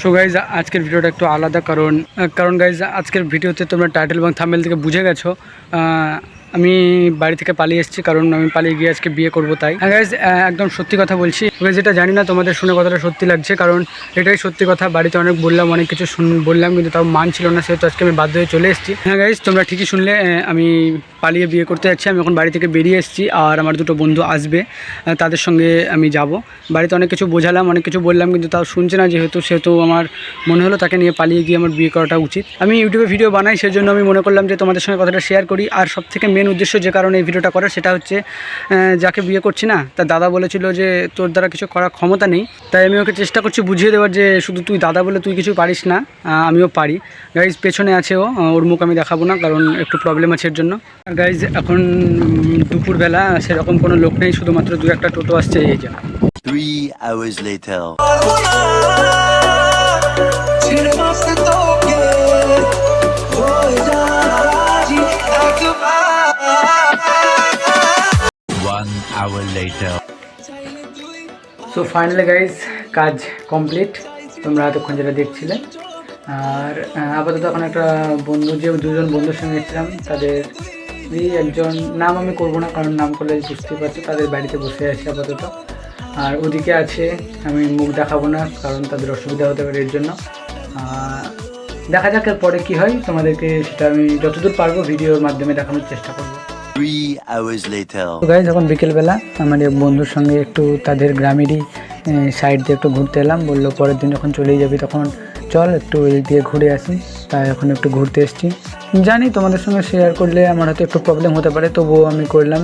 So guys আজকের ভিডিওটা একটু আলাদা কারণ কারণ গাইজ আজকের ভিডিওতে তোমরা টাইটেল এবং থামেল থেকে বুঝে গেছো। আমি বাড়ি থেকে পালিয়ে এসেছি, কারণ আমি পালিয়ে গিয়ে আজকে বিয়ে করব তাই। হ্যাঁ গাইজ একদম সত্যি কথা বলছি। তবে যেটা জানি না তোমাদের শুনে কথাটা সত্যি লাগছে, কারণ এটাই সত্যি কথা। বাড়িতে অনেক বললাম, অনেক কিছু শুন, বললাম, কিন্তু তাও মান ছিল না, সেহেতু আজকে আমি বাধ্য হয়ে চলে এসেছি। হ্যাঁ গাইজ তোমরা ঠিকই শুনলে আমি পালিয়ে বিয়ে করতে যাচ্ছি। আমি এখন বাড়ি থেকে বেরিয়ে এসেছি, আর আমার দুটো বন্ধু আসবে তাদের সঙ্গে আমি যাব। বাড়িতে অনেক কিছু বোঝালাম, অনেক কিছু বললাম, কিন্তু তাও শুনছে না যেহেতু, সেহেতু আমার মনে হলো তাকে নিয়ে পালিয়ে গিয়ে আমার বিয়ে করাটা উচিত। আমি ইউটিউবে ভিডিও বানাই, সেজন্য আমি মনে করলাম যে তোমাদের সঙ্গে কথাটা শেয়ার করি, আর সব থেকে মেন উদ্দেশ্য যে কারণে এই ভিডিওটা করার সেটা হচ্ছে যাকে বিয়ে করছি না তার দাদা বলেছিল যে তোর দ্বারা কিছু করার ক্ষমতা নেই তাই আমি ওকে চেষ্টা করছি বুঝিয়ে দেওয়ার যে শুধু তুই দাদা বলে তুই কিছু পারিস না আমিও পারি। গাইজ পেছনে আছে ও ওর মুখ আমি দেখাবো না কারণ একটু প্রবলেম আছে এর জন্য। আর গাইজ এখন দুপুরবেলা সেরকম কোনো লোক নেই শুধুমাত্র দু একটা টোটো আসছে এই যে। Hour later. So finally guys কাজ কমপ্লিট তোমরা এতক্ষণ যেটা দেখছিলে। আর আপাতত এখন একটা বন্ধু, যে দুজন বন্ধুর সঙ্গে এসেছিলাম, তাদের একজন, নাম আমি করব না, কারণ নাম করলে বুঝতেই পারছ, তাদের বাড়িতে বসে আছি আপাতত। আর ওদিকে আছে, আমি মুখ দেখাবো না, কারণ তাদের অসুবিধা হতে পারে এর জন্য। দেখা যাক এর পরে কী হয়। তোমাদেরকে সেটা আমি যতদূর পারব, ভিডিওর মাধ্যমে দেখানোর চেষ্টা করব। গাইজ এখন বিকেলবেলা আমার এক বন্ধুর সঙ্গে একটু তাদের গ্রামেরই সাইড দিয়ে একটু ঘুরতে এলাম। বলল পরের দিন যখন চলেই যাবি তখন চল একটু এই দিয়ে ঘুরে আসি। তাই এখন একটু ঘুরতে এসেছি। জানি তোমাদের সঙ্গে শেয়ার করলে আমার হয়তো একটু প্রবলেম হতে পারে তবুও আমি করলাম।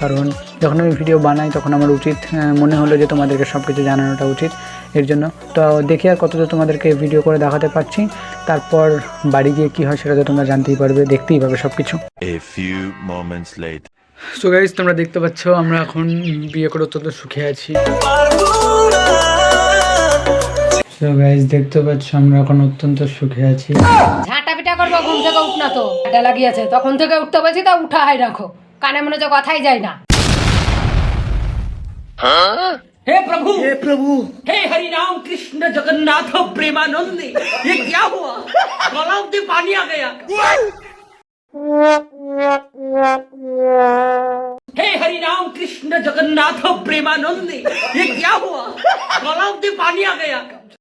কারণ যখন আমি ভিডিও বানাই তখন আমার উচিত মনে হলো যে তোমাদেরকে সব কিছু জানানোটা উচিত। এর জন্য তো দেখি আর কতটা তোমাদেরকে ভিডিও করে দেখাতে পারছি। তারপর বাড়ি গিয়ে কী হয় সেটা তো তোমরা জানতেই পারবে দেখতেই পাবে সব কিছু. সো গাইজ তোমরা দেখতে পাচ্ছ আমরা এখন বিয়ে করে অত্যন্ত সুখে আছি। সো গাইজ দেখতে পাচ্ছ আমরা এখন অত্যন্ত সুখে আছি ঝাঁটা পিটা করবো ঘুম থেকে উঠ না তো এটা লাগিয়েছে তখন থেকে উঠতে বলছি তা উঠাই রাখো কানে মনে হচ্ছে কথাই যায় না हे प्रभु हे प्रभु हे हरि राम कृष्ण जगन्नाथ प्रेमानंद ये क्या हुआ गलाव से पानी आ गया हे हरि राम कृष्ण जगन्नाथ प्रेमानंद ये क्या हुआ गलाव से पानी आ गया